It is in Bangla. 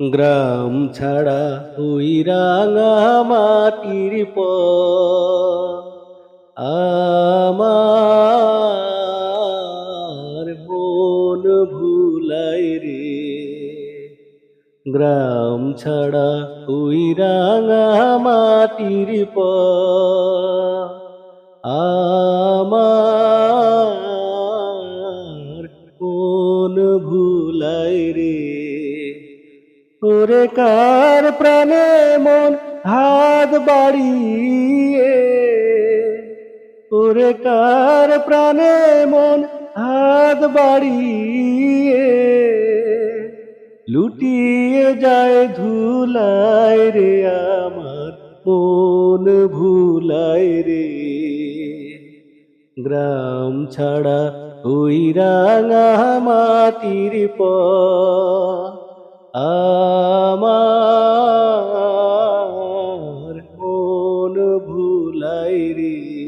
গ্রাম ছাড়া ওই রাঙা মাটির প আমার মন ভুলাই রে। গ্রাম ছাড়া ওই রাঙা মাটির প আমার কোন ভুলাই রে। ওরে কার প্রাণে মন হাত বাড়িয়ে? ওরে কার প্রাণে মন হাত বাড়িয়ে? লুটিয়ে যায় ধুলায় রে আমার, মন ভুলায় রে। গ্রাম ছাড়া ওই রাঙা মাটির প আমার মন ভুলাই রে।